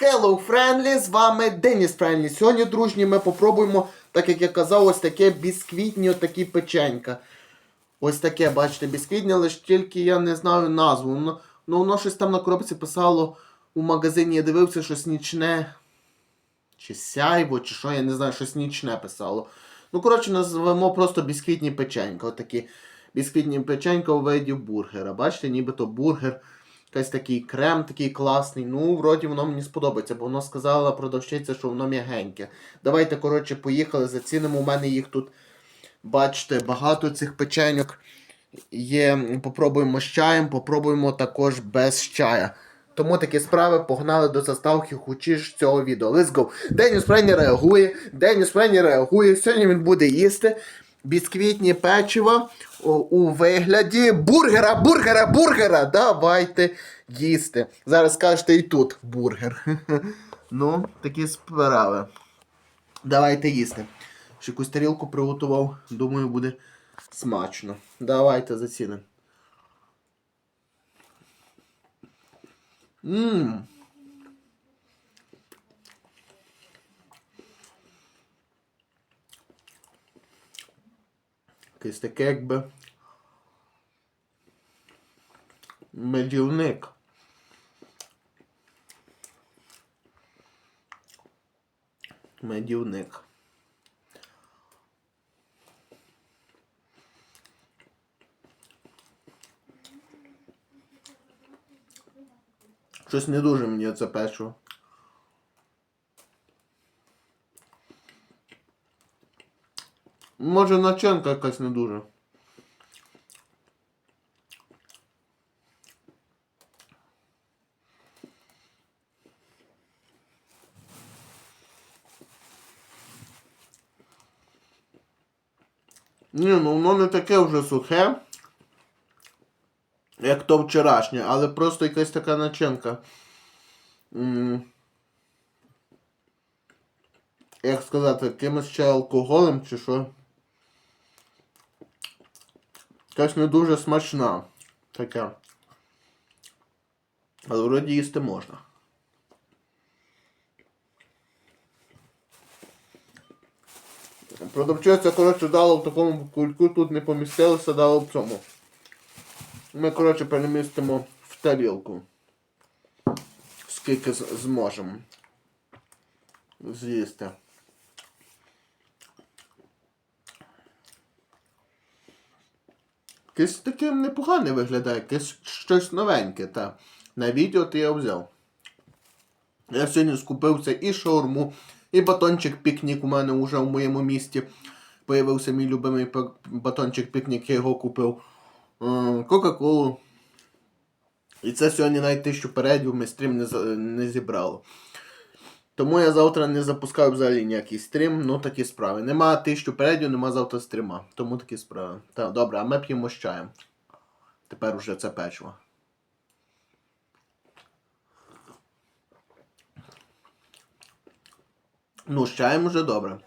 Hello, Friendly, з вами Деніс Friendly. Сьогодні, дружні, ми попробуємо, так як я казав, ось таке бісквітні, ось такі печенька. Ось таке, бачите, бісквітні, але ж тільки я не знаю назву. Воно, ну, воно щось там на коробці писало у магазині, я дивився, щось нічне. Чи сяйво, чи що, я не знаю, щось нічне писало. Ну, коротше, назвемо просто бісквітні печенька. Отакі бісквітні печенька у виді бургера. Бачите, нібито бургер. Якийсь такий крем такий класний. Ну, вроді воно мені сподобається, бо воно сказала продавщиця, що воно м'ягеньке. Давайте, коротше, поїхали, зацінимо. У мене їх тут, бачите, багато цих печеньок є. Попробуємо з чаєм, попробуємо також без чая. Тому такі справи погнали до заставки хочеш цього відео. Let's go. Деніс Френі реагує. Деніс Френі реагує. Сьогодні він буде їсти бісквітні печива у вигляді бургера, бургера, бургера. Давайте їсти. Зараз скажете і тут бургер. Ну, такі справи. Давайте їсти. Ще якусь тарілку приготував. Думаю, буде смачно. Давайте зацінимо. Ммм. Якесь таке якби. Медівник. Медівник. Щось не дуже мені це печиво. Може начинка якась не дуже. Ні, ну воно не таке вже сухе, як то вчорашнє, але просто якась така начинка. Як сказати, якимось ще алкоголем чи що? Якась не дуже смачна. Таке. Але вроді їсти можна. Продавчиця, коротше, дала в такому кульку, тут не помістилося, дала в цьому. Ми, коротше, перемістимо в тарілку. Скільки зможемо з'їсти. Якесь таке непогане виглядає, якесь щось новеньке, та. На відео то я взяв. Я сьогодні скупився і шаурму, і батончик пікнік у мене вже в моєму місті. Появився мій любимий батончик пікнік, я його купив. Е, Кока-Колу. І це сьогодні навіть тисячу передів ми стрім не зібрало. Тому я завтра не запускаю взагалі ніякий стрім, ну такі справи. Нема тисячу передів, нема завтра стріма. Тому такі справи. Так, добре, а ми п'ємо з чаєм. Тепер уже це печиво. Ну, з чаєм уже добре.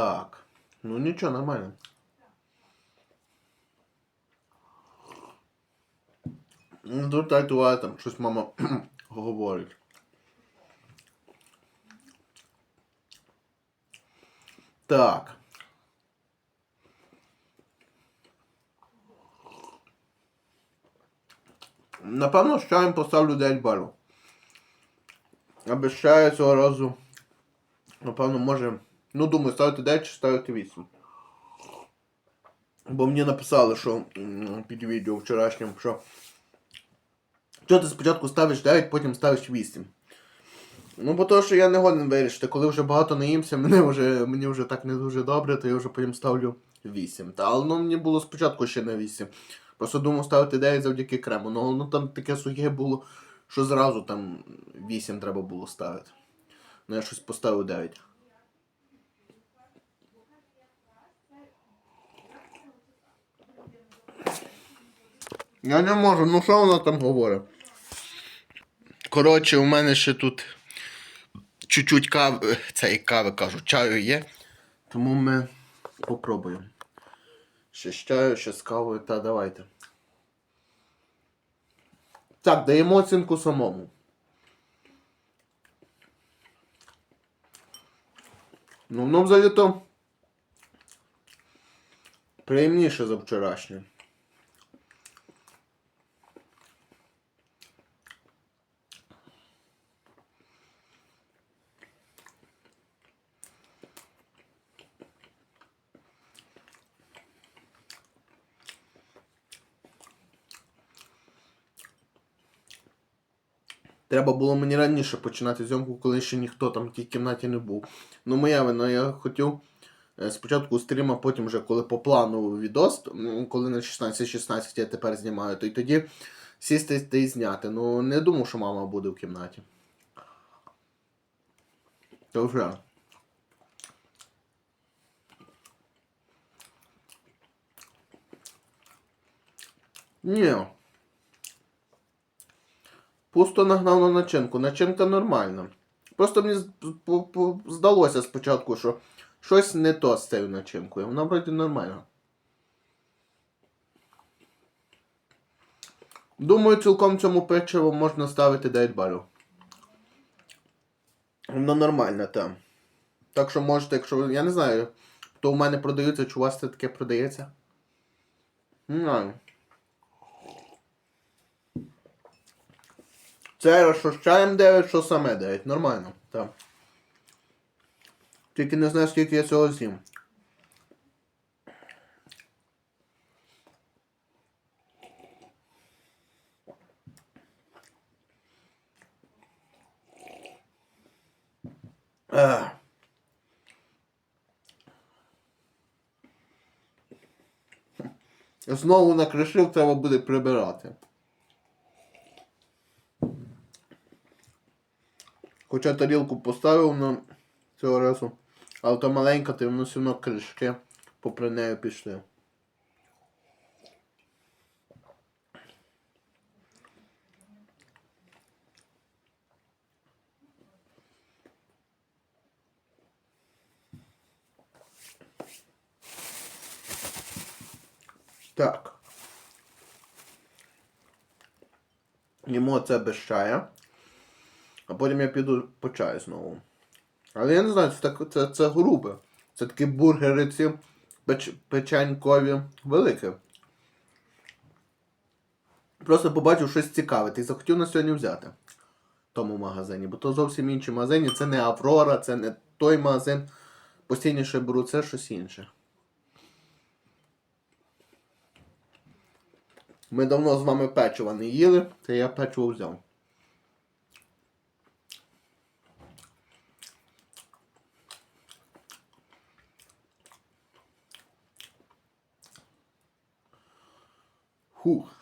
Так. Ну нічого, нормально. Звертайте увагу, там щось мама говорить. Так. Напевно, з чаєм поставлю 9 балів. Чаю цього разу. Напевно, може. Ну, думаю, ставити 9 чи ставити 8. Бо мені написали, що під відео вчорашнім, що. Чого ти спочатку ставиш 9, потім ставиш 8. Ну, бо то, що я не годен вирішити, коли вже багато наїмся, мене вже, мені вже так не дуже добре, то я вже потім ставлю 8. Та, але ну, мені було спочатку ще на 8. Просто думав ставити 9 завдяки крему. Ну, ну там таке сухе було, що зразу там 8 треба було ставити. Ну я щось поставив 9. Я не можу, ну що вона там говорить? Коротше, у мене ще тут чуть-чуть кави, цей кави кажу, чаю є. Тому ми попробуємо. Ще з чаю, ще з кавою, та давайте. Так, даємо оцінку самому. Ну, воно взагалі-то приємніше за вчорашнє. Треба було мені раніше починати зйомку, коли ще ніхто там в тій кімнаті не був. Ну, моя вина, я хотів е, спочатку стрім, а потім вже коли по плану відос, коли на 16-16 я тепер знімаю, то й тоді сісти та й зняти. Ну, не думав, що мама буде в кімнаті. То вже. Ні. Пусто нагнав на начинку. Начинка нормальна. Просто мені здалося спочатку, що щось не то з цією начинкою. Вона вроді нормальна. Думаю, цілком цьому печиву можна ставити 9 балів. Воно нормальне, там. Так що можете, якщо. Я не знаю, то у мене продаються, чи у вас це таке продається. Не знаю. Це що з чаєм 9, що саме 9. Нормально, так. Тільки не знаю, скільки я цього з'їм. Ех. Знову накришив, треба буде прибирати. Хоча тарілку поставив на цього разу, але то маленька, то воно все одно кришки попри нею пішли. Так. Їмо це без чая. А потім я піду по чаю знову. Але я не знаю, це, це, це грубе. Це такі бургери ці печ, печенькові великі. Просто побачив щось цікаве і захотів на сьогодні взяти в тому магазині. Бо то зовсім інші магазині. Це не Аврора, це не той магазин. Постійніше беру це щось інше. Ми давно з вами печива не їли, то я печиво взяв. Хух.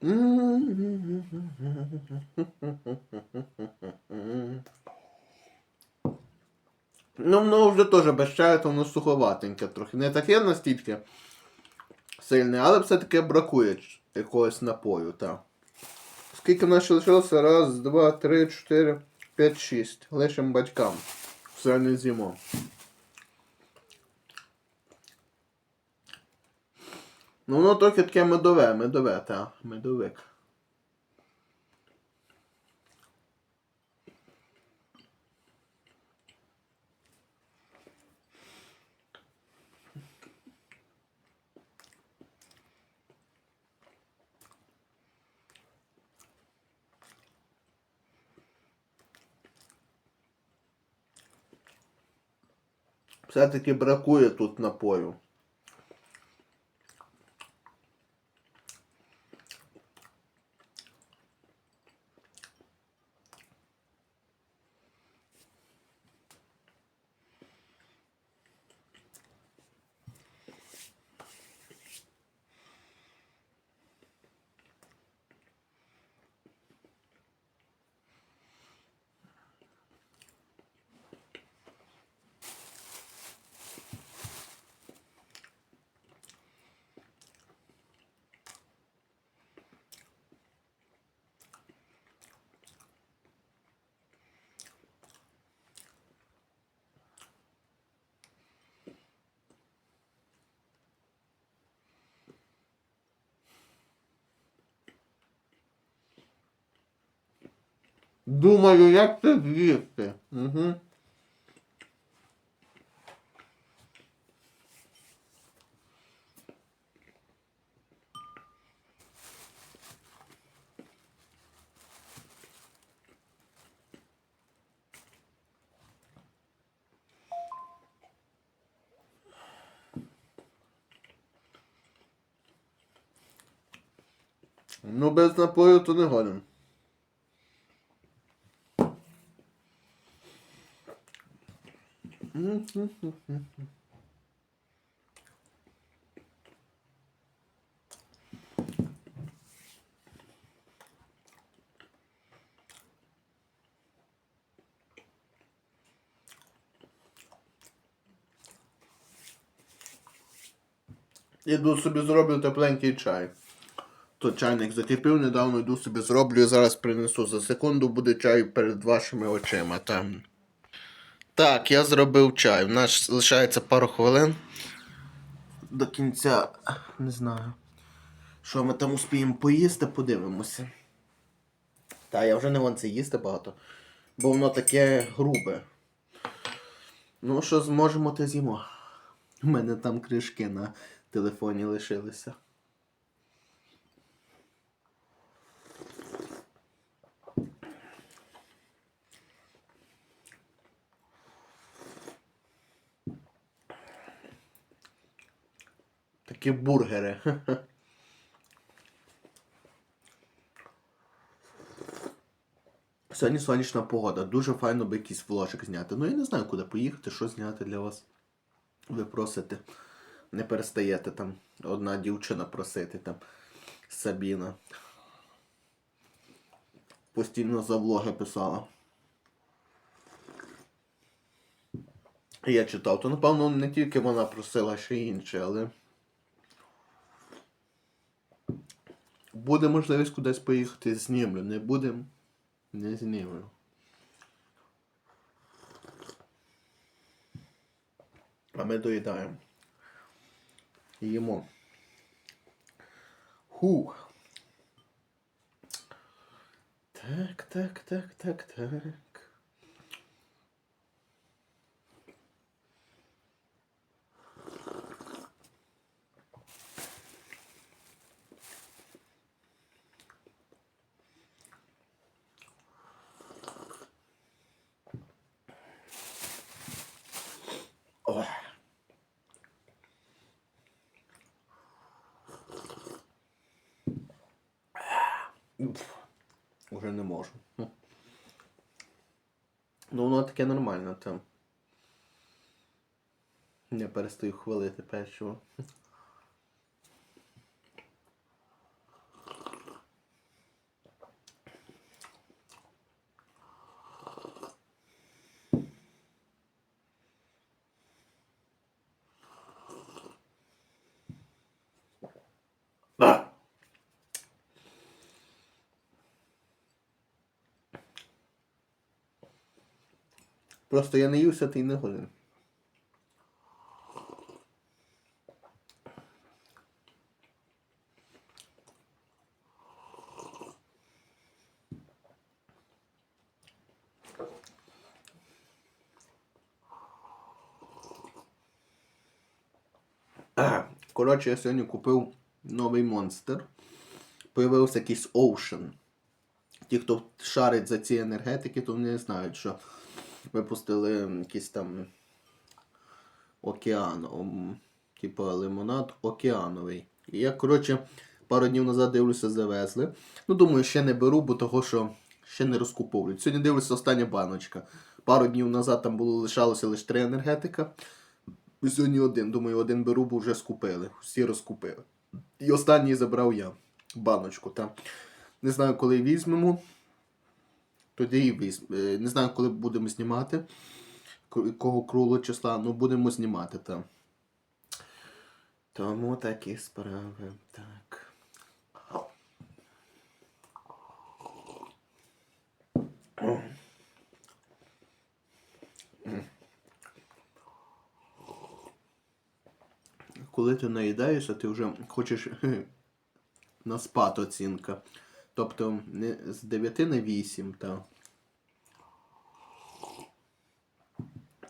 Ну, воно вже теж без чаю, то воно суховатеньке трохи. Не таке настільки сильне, але все-таки бракує якогось напою, так. Скільки в нас лишилося? Раз, два, три, чотири, п'ять, шість. Лишимо батькам. Все не з'їмо. Ну, воно трохи таке медове, медове, та, медовик. Все-таки бракує тут напою. Думаю, як це з'їсти. Угу. Ну, без напою то не годен. Іду собі зроблю тепленький чай. То чайник закипів недавно, йду собі зроблю і зараз принесу. За секунду буде чай перед вашими очима. Там. Так, я зробив чай. У нас лишається пару хвилин. До кінця. Не знаю. Що ми там успіємо поїсти, подивимося. Та, я вже не вон це їсти багато. Бо воно таке грубе. Ну, що зможемо, те з'їмо. У мене там кришки на телефоні лишилися. Такі бургери. Сьогодні сонячна погода. Дуже файно би якийсь вложик зняти. Ну я не знаю, куди поїхати, що зняти для вас. Ви просите. Не перестаєте там одна дівчина просити там Сабіна. Постійно за влоги писала. Я читав, то напевно не тільки вона просила, ще й інші, але. Буде можливість кудись поїхати, знімлю. Не буде, не знімлю. А ми доїдаємо. Їмо. Хух. Так, так, так, так, так. Уф. Уже не можу. Ну, воно таке нормально там. Я перестаю хвалити печиво. А! Просто я не ївся, ти не годин. Коротше, я сьогодні купив новий монстр. Появився якийсь Ocean. Ті, хто шарить за ці енергетики, то вони знають, що випустили якийсь там океан, типу лимонад океановий. І я, коротше, пару днів назад дивлюся, завезли. Ну, думаю, ще не беру, бо того, що ще не розкуповують. Сьогодні дивлюся остання баночка. Пару днів назад там було лишалося лише три енергетика. Сьогодні один. Думаю, один беру, бо вже скупили. Всі розкупили. І останній забрав я. Баночку. Та. Не знаю, коли візьмемо. Тоді і візьмемо. Не знаю, коли будемо знімати. ко- Кого круглого числа, ну будемо знімати там. Тому такі справи. Так. Коли ти наїдаєшся, ти вже хочеш на спад оцінка. Тобто не з 9 на 8, так.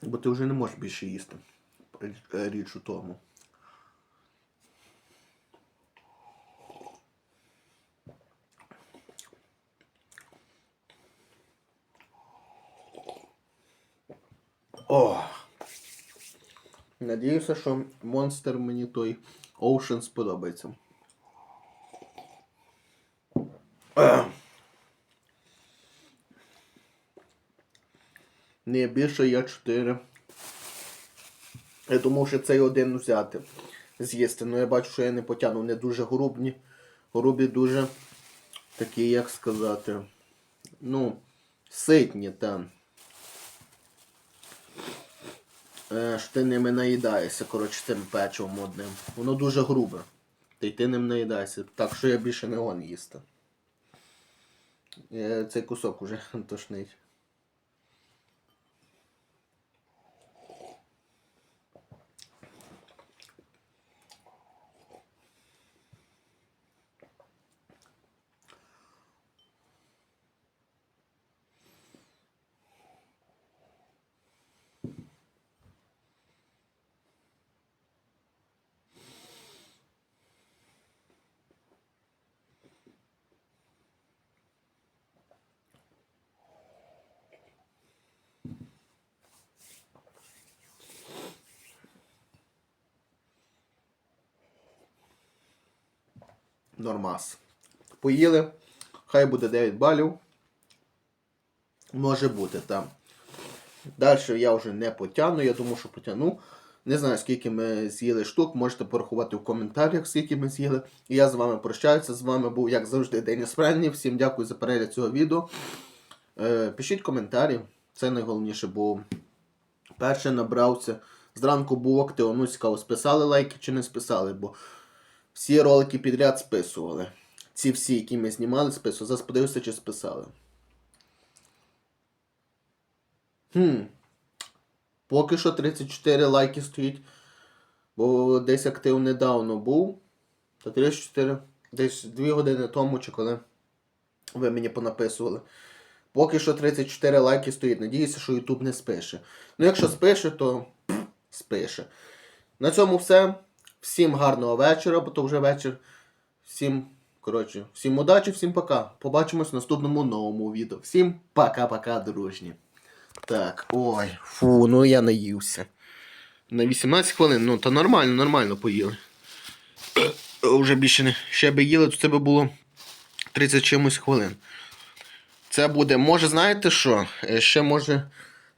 Бо ти вже не можеш більше їсти. Річ у тому. О! Надіюся, що монстр мені той Ocean сподобається. Ні, більше є 4. Я думав, що цей один взяти. З'їсти. Ну я бачу, що я не потягну. Вони дуже грубні. Грубі дуже такі, як сказати. Ну, ситні там. Е, що ти ними наїдаєшся, коротше, цим печивом одним. Воно дуже грубе. Та й ти ним наїдаєшся. Так що я більше не гон їсти. Е, Цей кусок уже тошнить. Нормас. Поїли. Хай буде 9 балів. Може бути, там. Далі я вже не потягну, я думаю, що потягну. Не знаю, скільки ми з'їли штук, можете порахувати в коментарях, скільки ми з'їли. І я з вами прощаюся. З вами був, як завжди, Деніс Френні. Всім дякую за перегляд цього відео. Е, пишіть коментарі, це найголовніше, бо перше набрався. Зранку був актив, ну цікаво, списали лайки чи не списали, бо всі ролики підряд списували. Ці всі, які ми знімали, списували. Зараз подивився, чи списали. Хм. Поки що 34 лайки стоїть. Бо десь актив недавно був. Та 34. Десь 2 години тому, чи коли ви мені понаписували. Поки що 34 лайки стоїть. Надіюся, що YouTube не спише. Ну, якщо спише, то пф, спише. На цьому все. Всім гарного вечора, бо то вже вечір. Всім, коротше, всім удачі, всім пока. Побачимось в наступному новому відео. Всім пока-пока, дружні. Так, ой, фу, ну я наївся. На 18 хвилин, ну та нормально, нормально поїли. Е, Уже більше не. Ще би їли, то це би було 30 чимось хвилин. Це буде, може, знаєте що? Е, Ще може.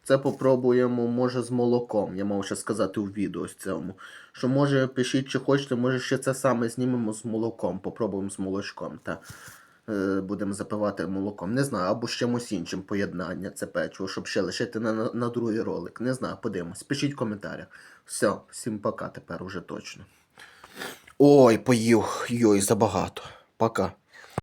Це попробуємо, може, з молоком. Я мав ще сказати у відео з цьому. Що може, пишіть, чи хочете, може ще це саме знімемо з молоком. Попробуємо з молочком. Та е, будемо запивати молоком. Не знаю, або з чимось іншим поєднання це печиво, щоб ще лишити на, на, на другий ролик. Не знаю, подивимось. Пишіть в коментарях. Все, всім пока тепер уже точно. Ой, поїв. Йой, забагато. Пока.